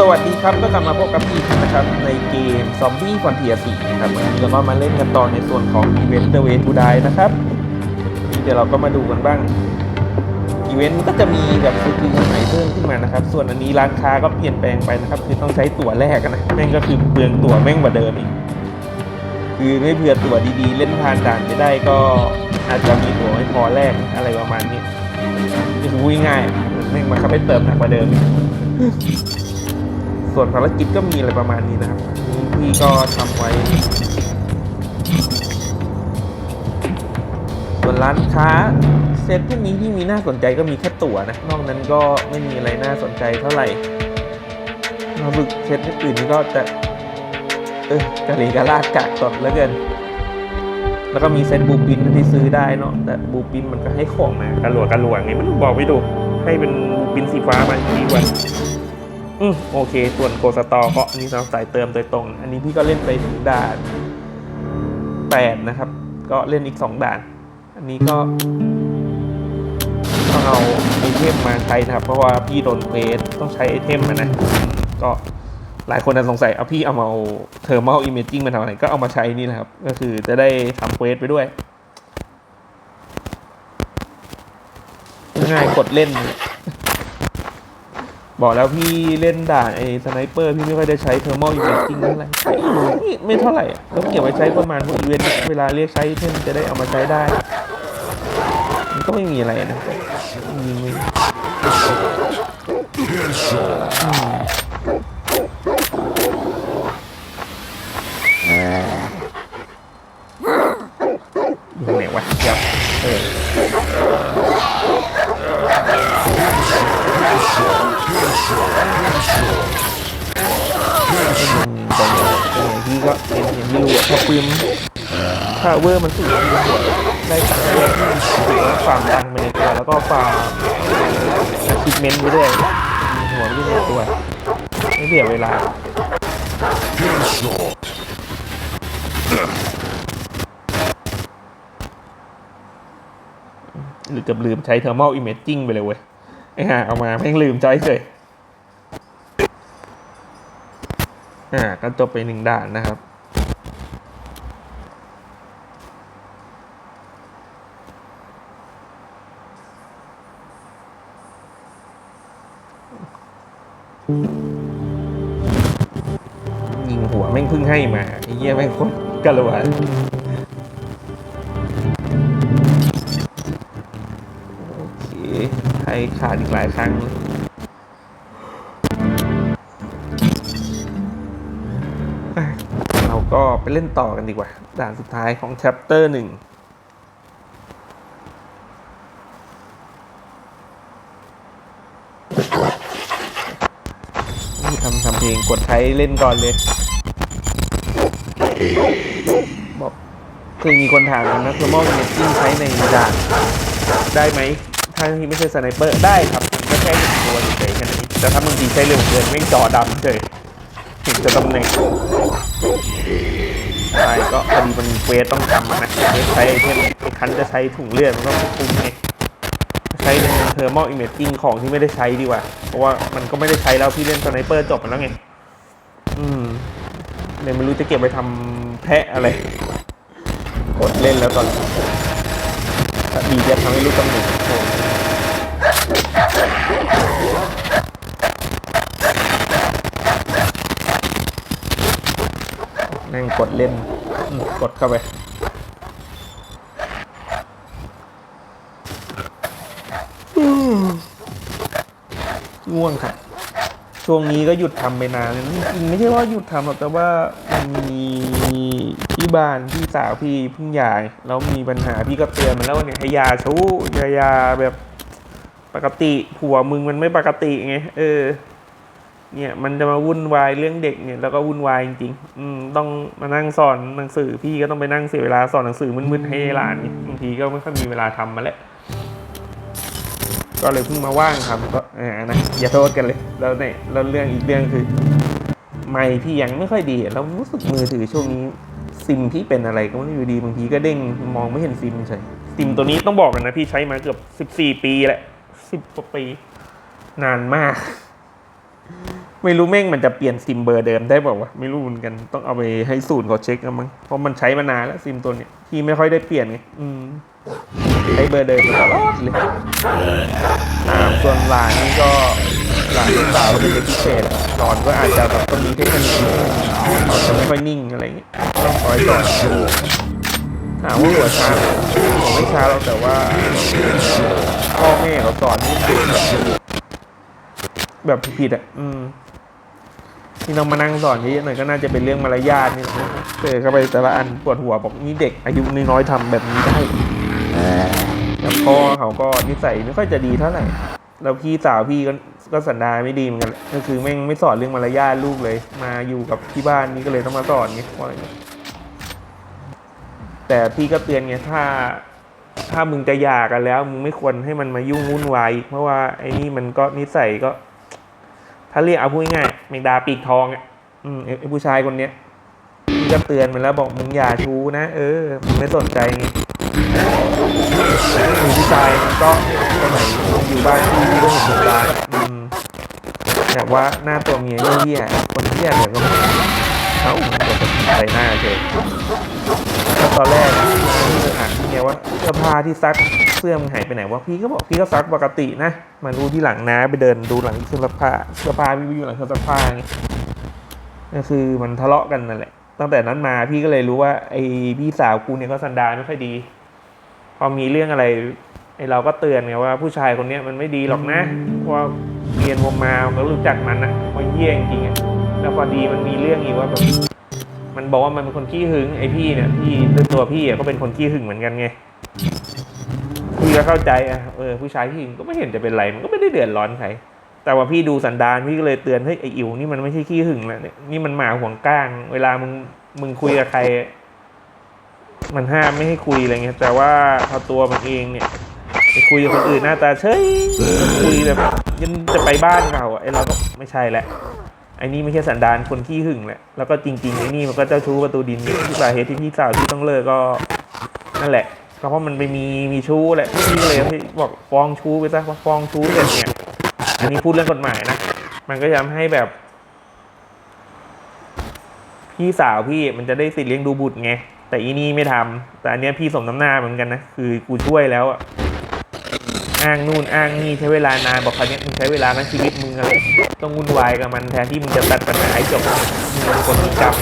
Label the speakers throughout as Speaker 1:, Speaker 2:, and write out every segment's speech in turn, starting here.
Speaker 1: สวัสดีครับก็กลับมาพบกับพี่นะครับในเกมซอมบี้ฟอนเทียสี่ครับวันนี้เราก็มาเล่นกันต่อในส่วนของอีเวนต์ The Way to Die นะครับนี่เดี๋ยวเราก็มาดูกันบ้างอีเวนต์ก็จะมีแบบสกิลใหม่เพิ่มขึ้นมานะครับ ส่วนอันนี้ร้านค้าก็เปลี่ยนแปลงไปนะครับ คือต้องใช้ตั๋วแรกนะแม่งก็คือเปลืองตั๋วแม่งกว่าเดิมอีกคือไม่เผื่อตั๋วดีๆ เล่นผ่านด่านไปได้ก็อาจจะมีตั๋วไม่พอแรกอะไรประมาณนี้นี่คือพูง่ายๆแม่งมาคับให้เติมหนักกว่าเดิมอีก ส่วนภารกิจก็มีอะไรประมาณนี้นะครับนี่พี่ก็ทำไว้ ส่วนร้านค้าเซตที่นี้ที่มีน่าสนใจก็มีแค่ตั๋วนะ นอกนั้นก็ไม่มีอะไรน่าสนใจเท่าไหร่มาบึกเซตอื่นนี่ก็จะเออกะลีกะลาดกากสดแล้วเกิน แล้วก็มีเซตบูปินที่ซื้อได้เนาะ แต่บูปินมันก็ให้ของมากระหลวกระหลวงไงมันบอกไม่ถูกให้เป็นบูปินสีฟ้ามาดีกว่า อืมโอเค ส่วนโกสตอก็อันนี้สำหรับสายเติมโดยตรง อันนี้พี่ก็เล่นไปถึงด่านแปดนะครับ ก็เล่นอีกสองด่าน อันนี้ก็ต้องเอาไอเทมมาใช้นะครับ เพราะว่าพี่โดนเควสต้องใช้ไอเทมมานะ ก็หลายคนอาจะสงสัยเอาพี่เอามาเอาเทอร์ม l ลอิมเมจิงมาทำอะไรก็เอามาใช้นี่แหละครับ ก็คือจะได้ทำเควสไปด้วย ง่ายกดเล่น บอกแล้วพี่เล่นด่านไอ้สไนเปอร์พี่ไม่ค่อยได้ใช้เทอร์มอลอิมเมจิงเท่าไหร่ไม่ไม่เท่าไหร่ต้องเก็บไว้ใช้ประมาณพวกอีเวนต์เวลาเรียกใช้เพื่อนจะได้เอามาใช้ได้ มันก็ไม่มีอะไรนะยิงไม่ยิ วเวอร์มันสูงที่หัวได้ตังค์เยอะถือว่าฟาร์มตังไปในตัวแล้วก็ฟาร์มอาชิเมนต์ไปด้วยหัวไม่ได้ในตัวไม่เสียเวลาหรือเกือบลืมใช้เทอร์ม l ลอิมเมจจิ้งไปเลยเว้ย ไอ้ห่าเอามาแม่งลืมใช้เลยอ่าก็จบไปหนึ่งด่านนะครับ ยิงหัวแม่งเพิ่งให้มาไอ้เหี้ยแม่งโคนกะละวะโอเคให้ขาดอีกหลายครั้งเราก็ไปเล่นต่อกันดีกว่า ด่านสุดท้ายของ chapter หนึ่งำทำเพลงกดใช้เล่นก่อนเลย บอกเคยมีคนถามนะ normal g a m i n g ใช้ในด่านได้ไหมถ้าที่ไม่ใช่สไนเปอร์ได้ครับก็แค่หนึ่งตัวเฉยๆแค่นั้แต่ถ้าบางทีใช้เร็วเกินแม่งจอดำเฉยถึงจะตำแหน่งใช่ก็พอดีมันเควสต้องจำนะใช้ไอเทมไอ้คันจะใช้ถุงเลือดมันก็ไม่คุ้มไงใช้ใน เทอร์ม l ลอิมเมจจิ้งของที่ไม่ได้ใช้ดีกว่า เพราะว่ามันก็ไม่ได้ใช้แล้วพี่เล่นสไนเปอร์จบไปแล้วไง อืมเลยไม่รู้จะเก็บไปทำแพะอะไร กดเล่นแล้วตอนดีจะทำให้รู้ตำแหน่งนั่งกดเล่น กดเข้าไป ง่วงค่ะ ช่วงนี้ก็หยุดทำไปนานแล้วจริงไม่ใช่ว่าหยุดทำหรอกแต่ว่ามีที่บ้านพี่สาวพี่เพิ่งหย่าแล้วมีปัญหาพี่ก็เตือนมันแล้วเนี่ยให้ยาชู้ยายาแบบปกติผัวมึงมันไม่ปกติไงเออ เนี่ยมันจะมาวุ่นวายเรื่องเด็กเนี่ยแล้วก็วุ่นวายจริงๆอืมต้องมานั่งสอนหนังสือ พี่ก็ต้องไปนั่งเสียเวลาสอนหนังสือมึนๆให้หลานบางทีก็ไม่ค่อยมีเวลาทำมาแล้ว ก็เลยเพิ่งมาว่างทำก็อ่านะอย่าโทษกันเลยแล้วเนี่ยแล้วเรื่องอีกเรื่องคือ ไม่พี่ยังไม่ค่อยดีแล้วรู้สึกมือถือช่วงนี้ซิมพี่เป็นอะไรก็ไม่อยู่ดีบางทีก็เด้งมองไม่เห็นซิมเฉยซิมตัวนี้ต้องบอกกันนะพี่ใช้มาเกือบสิบสี่ปีแหละสิบกว่าปี นานมาก ไม่รู้แม่งมันจะเปลี่ยนซิมเบอร์เดิมได้เปล่าวะไม่รู้เหมือนกันต้องเอาไปให้ศูนย์เขาเช็คกันมั้งเพราะมันใช้มานานแล้วซิมตัวเนี้ยที่ไม่ค่อยได้เปลี่ยนไงอืม ใช้เบอร์เดิมตลอดเลยอ่าส่วนหลานนี่ก็หลานลูกสาวเป็นเด็กพิเศษสอนก็อาจจะแบบต้องมีเทคนิคนิดนึงเขาจะไม่ค่อยนิ่งอะไรอย่างเงี้ยต้องคอยสอนถามว่าหัวช้าไหมผมไม่ช้าหรอกแต่ว่าพ่อแม่เขาสอนนี่แบบผิดอะ อืมที่ต้องมานั่งสอนเยอะหน่อยก็น่าจะเป็นเรื่องมารยาทนี่เจอเข้าไปแต่ละอันปวดหัวบอกนี่เด็กอายุน้อยๆทำแบบนี้ได้ แต่พ่อเขาก็นิสัยไม่ค่อยจะดีเท่าไหร่แล้วพี่สาวพี่ก็ก็สันดานไม่ดีเหมือนกันก็คือแม่งไม่สอนเรื่องมารยาทลูกเลย มาอยู่กับที่บ้านนี่ก็เลยต้องมาสอนไงว่าอย่างเงี้ยแต่พี่ก็เตือนไงถ้า ถ้ามึงจะหย่ากันแล้ว มึงไม่ควรให้มันมายุ่งวุ่นวายเพราะว่าไอ้นี่มันก็นิสัยก็ ถ้าเรียกเอาพูดง่ายๆแมงดาปีกทองอะอืมไอ้ไอ้ผู้ชายคนเนี้ยพี่ก็เตือนมันแล้วบอกมึงอย่าชู้นะเออมึงไม่สนใจ มีผู้ชายมันก็สมัยอยู่บ้านพี่ก็เห็นเหตุการณ์อืมแต่ว่าหน้าตัวเมียเหี้ยๆคนเหี้ยเนี่ยก็ไม่เขาใส่หน้าเฉยแล้วตอนแรกอะพี่ก็ถามพี่ไงว่าเสื้อผ้าที่ซักเสื้อมึงหายไปไหนวะพี่ก็บอกพี่ก็ซักปกตินะมารู้ที่หลังนะไปเดินดูหลังเครื่องซักผ้าเสื้อผ้าพี่อยู่หลังเครื่องซักผ้าไงก็คือมันทะเลาะกันนั่นแหละตั้งแต่นั้นมาพี่ก็เลยรู้ว่าไอ้พี่สาวกูเนี่ยก็สันดานไม่ค่อยดี พอมีเรื่องอะไรไอ้เราก็เตือนไงว่าผู้ชายคนเนี้ยมันไม่ดีหรอกนะเพราะว่าเรียนวงมาก็รู้จักมันนะมันเยี่ยจริงๆอะแล้วพอดีมันมีเรื่องอีกว่าแบบมันบอกว่ามันเป็นคนขี้หึงไอ้พี่เนี่ยพี่ด้วยตัวพี่อะก็เป็นคนขี้หึงเหมือนกันไงพี่ก็เข้าใจอะเออผู้ชายขี้หึงก็ไม่เห็นจะเป็นไรมันก็ไม่ได้เดือดร้อนใครแต่ว่าพี่ดูสันดานพี่ก็เลยเตือนเฮ้ยไอ้อิ๋วนี่มันไม่ใช่ขี้หึงแล้วเนี่ยนี่มันหมาห่วงก้าง เวลามึงมึงคุยกับใคร มันห้ามไม่ให้คุยอะไรเงี้ยแต่ว่าพอตัวมันเองเนี่ยไปคุยกับคนอื่นหน้าตาเฉยคุยแบบยันจะไปบ้านเขาอะไอ้เราก็ไม่ใช่แหละไอ้นี่ไม่ใช่สันดานคนขี้หึงแหละแล้วก็จริงๆไอ้นี่มันก็เจ้าชู้ประตูดินที่สาเหตุที่พี่สาวที่ต้องเลิกก็นั่นแหละก็เพราะมันไปมีมีชู้แหละพี่เลยพี่บอกฟ้องชู้ไปซะว่าฟ้องชู้เสร็จเนี่ย อันนี้พูดเรื่องกฎหมายนะมันก็จะทำให้แบบ พี่สาวพี่มันจะได้สิทธิ์เลี้ยงดูบุตรไง แต่อีนี่ไม่ทำแต่อันเนี้ยพี่สมน้ำหน้าเหมือนกันนะ คือกูช่วยแล้วอะอ้างนู่นอ้างนี่ใช้เวลานานบอกคราวเนี้ยมึงใช้เวลาทั้งชีวิตมึงอะไรต้องวุ่นวายกับมันแทนที่มึงจะตัดปัญหาให้จบมึงเป็นคนมีกรรม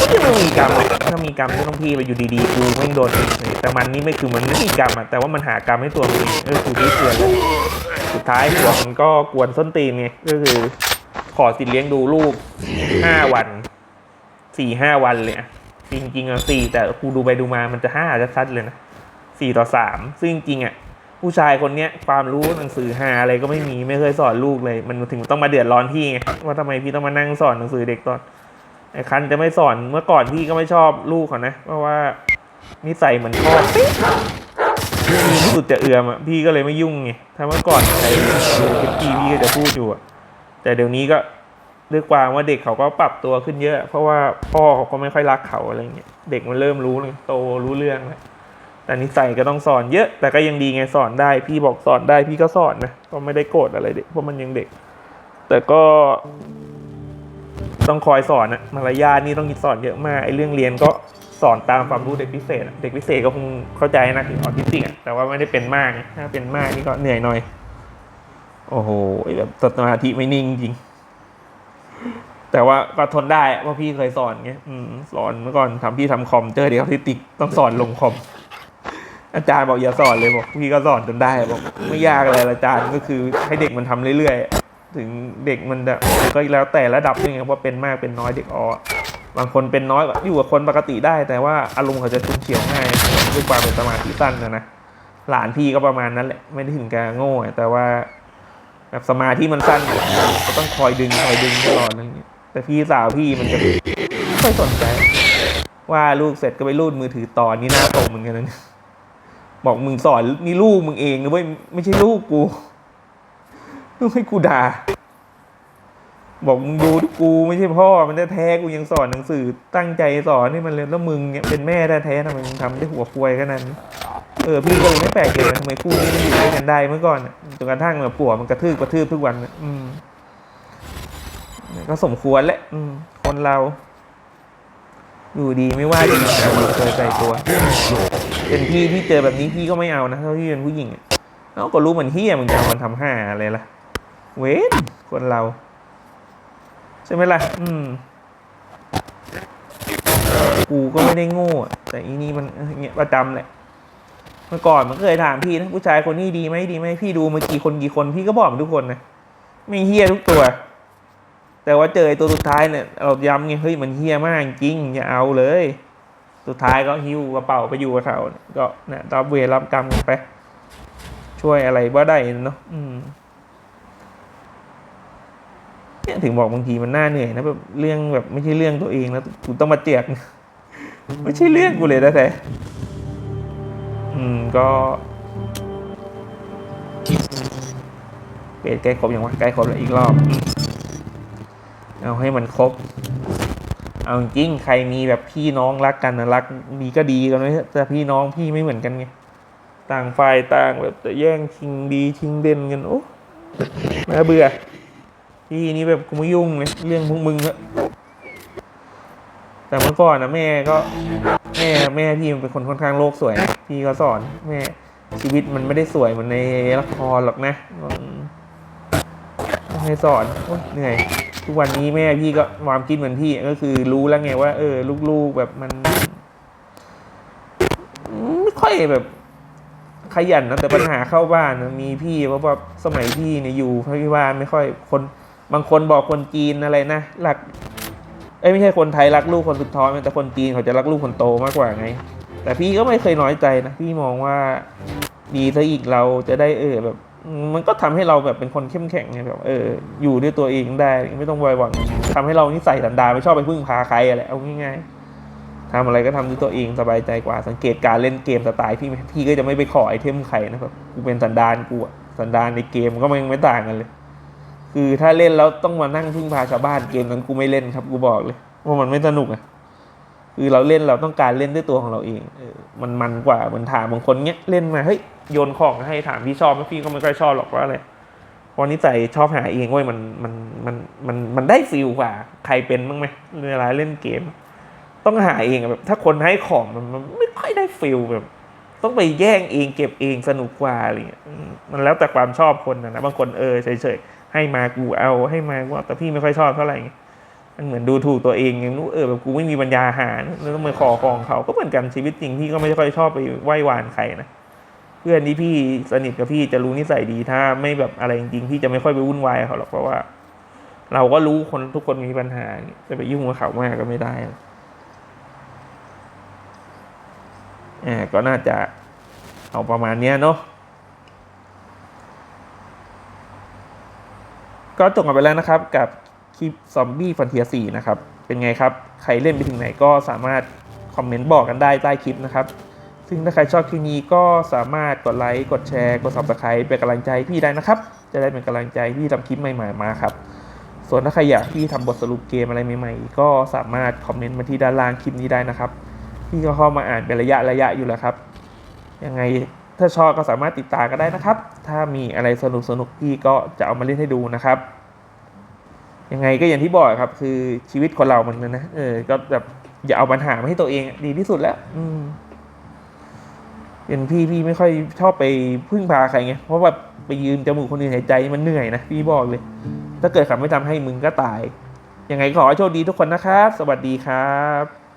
Speaker 1: ก็ยังไม่มีกรรมถ้ามีกรรมก็ต้องพี่ไปอยู่ดีๆกูไม่โดนแต่มันนี่ไม่คือมันไม่มีกรรมอะแต่ว่ามันหากรรมให้ตัวมันเองเออกูที่เตือนเลยสุดท้ายผัวมันก็กวนส้นตีนไงก็คือ ขอสิทธิเลี้ยงดูลูกห้าวัน สี่ห้าวันเลยอะจริงอะสี่แต่กูดูไปดูมามันจะห้าจะซัดเลยนะสี่ต่อสามซึ่งจริงอะผู้ชายคนเนี้ยความรู้หนังสือหาอะไรก็ไม่มีไม่เคยสอนลูกเลย มันถึงต้องมาเดือดร้อนพี่ไงว่าทำไมพี่ต้องมานั่งสอนหนังสือเด็กตอนไอ้คันจะไม่สอนเมื่อก่อนพี่ก็ไม่ชอบลูกเขานะเพราะว่านิสัยเหมือนพ่อพี่สุดจะเอือมอะพี่ก็เลยไม่ยุ่งไงถ้าเมื่อก่อนใครเป็นพี่พี่ก็จะพูดอยู่อะแต่เดี๋ยวนี้ก็ ด้วยความว่าเด็กเขาก็ปรับตัวขึ้นเยอะ เพราะว่าพ่อเขาก็ไม่ค่อยรักเขาอะไรเงี้ยเด็กมันเริ่มรู้เลยโตรู้เรื่องแล้วแต่นิสัยก็ต้องสอนเยอะ แต่ก็ยังดีไงสอนได้ พี่บอกสอนได้พี่ก็สอนนะก็ไม่ได้โกรธอะไรเด็กเพราะมันยังเด็ก แต่ก็ต้องคอยสอนอะมารยาทนี่ต้องสอนเยอะมากไอ้เรื่องเรียนก็สอนตามความรู้เด็กพิเศษ เด็กพิเศษก็คงเข้าใจนะถึงออทิสติกแต่ว่าไม่ได้เป็นมากถ้าเป็นมากนี่ก็เหนื่อยหน่อย โอ้โหแบบสมาธิไม่นิ่งจริง แต่ว่าก็ทนได้เพราะพี่เคยสอนไงสอนเมื่อก่อนทำพี่ทำคอมเจอเด็กออทิสติกต้องสอนลงคอม อาจารย์บอกอย่าสอนเลยบอกพี่ก็สอนจนได้บอกไม่ยากอะไรอาจารย์ก็คือให้เด็กมันทำเรื่อยๆ ถึงเด็กมันจะก็แล้วแต่ระดับด้วยไงว่าเป็นมากเป็นน้อยเด็กออบางคนเป็นน้อยอยู่กับคนปกติได้ แต่ว่าอารมณ์เขาจะชุนเฉียวง่ายด้วยความเป็นสมาธิสั้นนะนะหลานพี่ก็ประมาณนั้นแหละไม่ได้ถึงกับโง่แต่ว่าแบบสมาธิมันสั้นก็ต้องคอยดึงคอยดึงตลอดอะไรอย่างเงี้ย แต่พี่สาวพี่มันจะไม่ค่อยสนใจ ว่าลูกเสร็จก็ไปรูดมือถือต่อนี่หน้าตกเหมือนกันนะเนี่ยบอกมึงสอนนี่ลูกมึงเองนะเว้ยไม่ใช่ลูกกูลูกให้กูด่า บอกมึงดูที่กูไม่ใช่พ่อ มันแท้ๆกูยังสอนหนังสือ ตั้งใจสอนให้มันเลยแล้วมึงเนี่ยเป็นแม่แท้ๆทำไมมึงทำได้หัวควายขนาดนั้นเออพี่ก็เลยไม่แปลกใจนะทำไมคู่นี้มันอยู่ด้วยกันได้เมื่อก่อนจนกระทั่งแบบผัวมันกระทืบกระทืบทุกวันนะอืม ก็สมควรแหละคนเรา อยู่ดีไม่ว่าจะมีเคยใจตัว เป็นพี่ที่เจอแบบนี้พี่ก็ไม่เอานะเท่าที่เป็นผู้หญิงเอ้าก็รู้เหมือนเฮียมึงจะเอามันทำห้าอะไรล่ะ เว้นคนเรา ใช่ไหมล่ะ อืมกูก็ไม่ได้โง่แต่อีนี่มันเงี้ยประจำแหละ เมื่อก่อนมันเคยถามพี่นะผู้ชายคนนี้ดีไหมดีไหมพี่ดูมากี่คนกี่คนพี่ก็บอกมันทุกคนนะไม่เฮี้ยทุกตัว แต่ว่าเจอไอ้ตัวสุดท้ายเนี่ยเราย้ำไงเฮ้ยมันเฮี้ยมากจริงอย่าเอาเลย สุดท้ายก็หิ้วกระเป๋าไปอยู่กับเขาก็เนี่ยรับเวรรับกรรมกันไป ช่วยอะไรว่าได้เนาะอืมเนี่ยถึงบอกบางทีมันน่าเหนื่อยนะแบบเรื่องแบบไม่ใช่เรื่องตัวเองแล้วกูต้องมาเจียกไม่ใช่เรื่องกูเลยนะแต่อืมก็เปลี่ยนใกล้ครบอย่างวะใกล้ครบแล้วอีกรอบ เอาให้มันครบ เอาจริงใครมีแบบพี่น้องรักกันนะรักดีก็ดีกันไว้เถอะแต่พี่น้องพี่ไม่เหมือนกันไงต่างฝ่ายต่างแบบจะแย่งชิงดีชิงเด่นกันโอ้น่าเบื่อพี่นี่แบบกูไม่ยุ่งเลยเรื่องพวกมึงอะแต่เมื่อก่อนนะแม่ก็แม่แม่พี่มันเป็นคนค่อนข้างโลกสวย พี่ก็สอนแม่ชีวิตมันไม่ได้สวยเหมือนในละครหรอกนะต้องให้สอนอเหนื่อย ทุกวันนี้แม่พี่ก็ความคิดเหมือนพี่ก็คือรู้แล้วไงว่า เออ ลูกๆแบบมันไม่ค่อยแบบขยันนะแต่ปัญหาเข้าบ้านนะมีพี่เพราะว่าสมัยพี่เนี่ยอยู่ที่บ้านไม่ค่อยคนบางคนบอกคนจีนอะไรนะรักเอ้ไม่ใช่คนไทยรักลูกคนสุดท้องแต่คนจีนเขาจะรักลูกคนโตมากกว่าไง แต่พี่ก็ไม่เคยน้อยใจนะพี่มองว่าดีซะอีกเราจะได้เออแบบ มันก็ทำให้เราแบบเป็นคนเข้มแข็งไงแบบเอออยู่ด้วยตัวเองได้ไม่ต้องไว้หวังทำให้เรานิสัยสันดาไม่ชอบไปพึ่งพาใครอะไรเอาง่ายๆทำอะไรก็ทำด้วยตัวเองสบายใจกว่า สังเกตการเล่นเกมสไตล์พี่พี่ก็จะไม่ไปขอไอเทมใครนะแบบกูเป็นสันดานกูอะสันดานในเกมก็ไม่ไม่ต่างกันเลย คือถ้าเล่นแล้วต้องมานั่งพึ่งพาชาวบ้านเกมนั้นกูไม่เล่นครับกูบอกเลยว่ามันไม่สนุกอะ คือเราเล่นเราต้องการเล่นด้วยตัวของเราเองเออมันมันกว่ามันถามบางคนเนี้ยเล่นมาเฮ้ยโยนของให้ถามพี่ชอบไหมพี่ก็ไม่ค่อยชอบหรอกว่าอะไรเพราะนิสัยชอบหาเองเว้ยมันมันมันมันมันได้ฟิลกว่าใครเป็นบ้างไหมเวลาเล่นเกม ต้องหาเองแบบถ้าคนให้ของมันมันไม่ค่อยได้ฟิลแบบ ต้องไปแย่งเองเก็บเองสนุกกว่าอะไรเงี้ยมันแล้วแต่ความชอบคนนะนะบางคนเออเฉยๆให้มากูเอาให้มากูแต่พี่ไม่ค่อยชอบเท่าไหร่ มันเหมือนดูถูกตัวเองอย่างนู้เออแบบกูไม่มีปัญญาหาแล้วต้องมาขอของเขาก็เหมือนกันชีวิตจริงพี่ก็ไม่ค่อยชอบไปไหว้วานใครนะเพื่อนที่พี่สนิทกับพี่จะรู้นิสัยดีถ้าไม่แบบอะไรจริงๆพี่จะไม่ค่อยไปวุ่นวายเขาหรอกเพราะว่า เราก็รู้คนทุกคนมีปัญหาจะไปยุ่งกับเขามากก็ไม่ได้อ่าก็น่าจะเอาประมาณเนี้ยเนาะก็จบกันไปแล้วนะครับกับ คลิปซอมบี้ฟันเทียสี่นะครับ เป็นไงครับ ใครเล่นไปถึงไหนก็สามารถคอมเมนต์บอกกันได้ใต้คลิปนะครับ ซึ่งถ้าใครชอบคลิปนี้ก็สามารถกดไลค์ กดแชร์ กด subscribe เป็นกำลังใจพี่ได้นะครับ จะได้เป็นกำลังใจพี่ทำคลิปใหม่ๆมาครับ ส่วนถ้าใครอยากพี่ทำบทสรุปเกมอะไรใหม่ๆ ก็สามารถคอมเมนต์มาที่ด้านล่างคลิปนี้ได้นะครับพี่ก็เข้ามาอ่านเป็นระยะระยะอยู่แล้วครับ ยังไงถ้าชอบก็สามารถติดตามกันได้นะครับ ถ้ามีอะไรสนุกสนุกๆพี่ก็จะเอามาเล่นให้ดูนะครับ ยังไงก็อย่างที่บอกครับ คือชีวิตคนเรามันนะเออก็แบบอย่าเอาปัญหามาให้ตัวเองดีที่สุดแล้ว อืมเป็นพี่พี่ไม่ค่อยชอบไปพึ่งพาใครไงเพราะแบบไปยืมจมูกคนอื่นหายใจมันเหนื่อยนะพี่บอกเลย ถ้าเกิดเขาไม่ทำให้มึงก็ตายยังไงขอให้โชคดีทุกคนนะครับ สวัสดีครับ